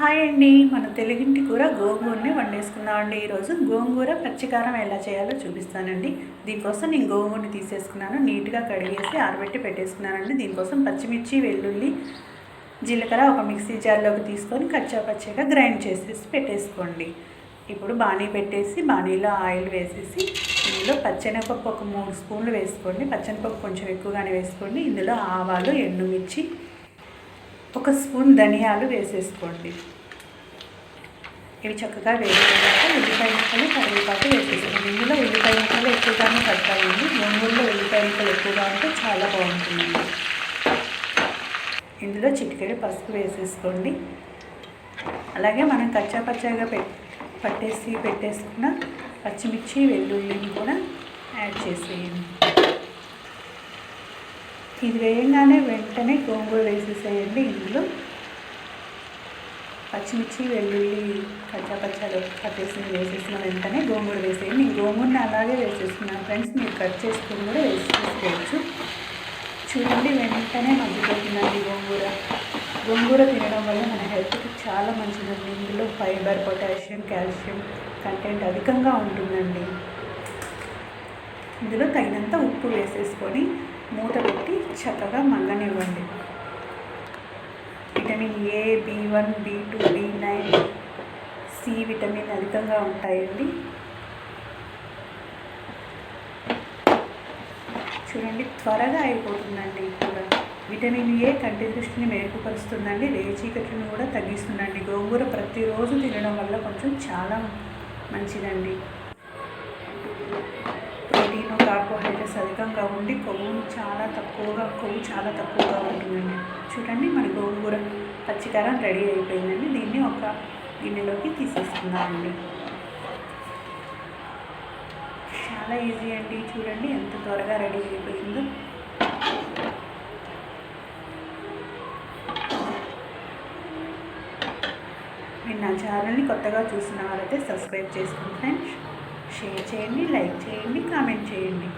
Hi అండి. మన తెలుగింటి కూర గోంగూరని వండేసుకున్నామండి ఈరోజు. గోంగూర పచ్చికారం ఎలా చేయాలో చూపిస్తానండి. దీనికోసం నేను గోంగూరని తీసేసుకున్నాను. నీట్గా కడిగేసి ఆరబెట్టి పెట్టేసుకున్నానండి. దీనికోసం పచ్చిమిర్చి వెల్లుల్లి జీలకర్ర ఒక మిక్సీ జార్లోకి తీసుకొని కచ్చా పచ్చిగా గ్రైండ్ చేసేసి పెట్టేసుకోండి. ఇప్పుడు బాణీ పెట్టేసి బాణీలో ఆయిల్ వేసేసి ఇందులో పచ్చెనపప్పు ఒక మూడు స్పూన్లు వేసుకోండి. పచ్చెనపప్పు కొంచెం ఎక్కువగానే వేసుకోండి. ఇందులో ఆవాలు ఎండుమిర్చి ఒక స్పూన్ ధనియాలు వేసేసుకోండి. ఇవి చక్కగా వేసుకున్నాక ఉల్లిపాయ ముక్కలు కరివేపాకు వేసేసుకోండి. ఇందులో ఉల్లిపాయ ముక్కలు ఎక్కువగానే పడతాయండి గోంగూరలో ఉల్లిపాయ ముక్కలు ఎక్కువగా ఉంటే చాలా బాగుంటుంది ఇందులో చిటికెడు పసుపు వేసేసుకోండి. అలాగే మనం కచ్చా పచ్చాగా పట్టేసి పెట్టేసుకున్న పచ్చిమిర్చి వెల్లుల్లిని కూడా యాడ్ చేసేయండి. ఇది వేయంగానే వెంటనే గోంగూర వేసేసేయండి ఇందులో. పచ్చిమిర్చి వెల్లుల్లి కచ్చా పచ్చాలు వేసేసిన వెంటనే గోంగూర వేసేయండి. నేను గోంగూరని అలాగే వేసేస్తున్నాను ఫ్రెండ్స్ మీరు కట్ చేసుకుని కూడా వేసేసుకోవచ్చు. చూడండి వెంటనే మగ్గిపోతుందండి గోంగూర. గోంగూర తినడం వల్ల మన హెల్త్కి చాలా మంచిదండి. ఇందులో ఫైబర్ పొటాషియం కాల్షియం కంటెంట్ అధికంగా ఉంటుందండి. ఇందులో తగినంత ఉప్పు వేసేసుకొని మూత పెట్టి చక్కగా మగ్గనివ్వండి. Vitamin A B one B two B nine C vitamin అధికంగా ఉంటాయండి. చూడండి త్వరగా అయిపోతుందండి కూడా. విటమిన్ ఏ కంటి దృష్టిని మెరుగుపరుస్తుందండి రేచీకట్లను కూడా తగ్గిస్తుందండి. గోంగూర ప్రతిరోజు తినడం వల్ల కొంచెం చాలా మంచిదండి. కార్బోహైడ్రేట్స్ అధికంగా ఉండి కొవ్వు చాలా తక్కువగా కొవ్వు చాలా తక్కువగా ఉంటుందండి. చూడండి మన గోంగూర పచ్చికారం రెడీ అయిపోయిందండి. దీన్ని ఒక గిన్నెలోకి తీసేసుకుందామండి. చాలా ఈజీ అండి. చూడండి ఎంత త్వరగా రెడీ అయిపోయిందో. మీరు నా ఛానల్ని కొత్తగా చూసిన వారైతే సబ్స్క్రైబ్ చేసుకోండి ఫ్రెండ్స్. షేర్ చేయండి లైక్ చేయండి కామెంట్ చేయండి.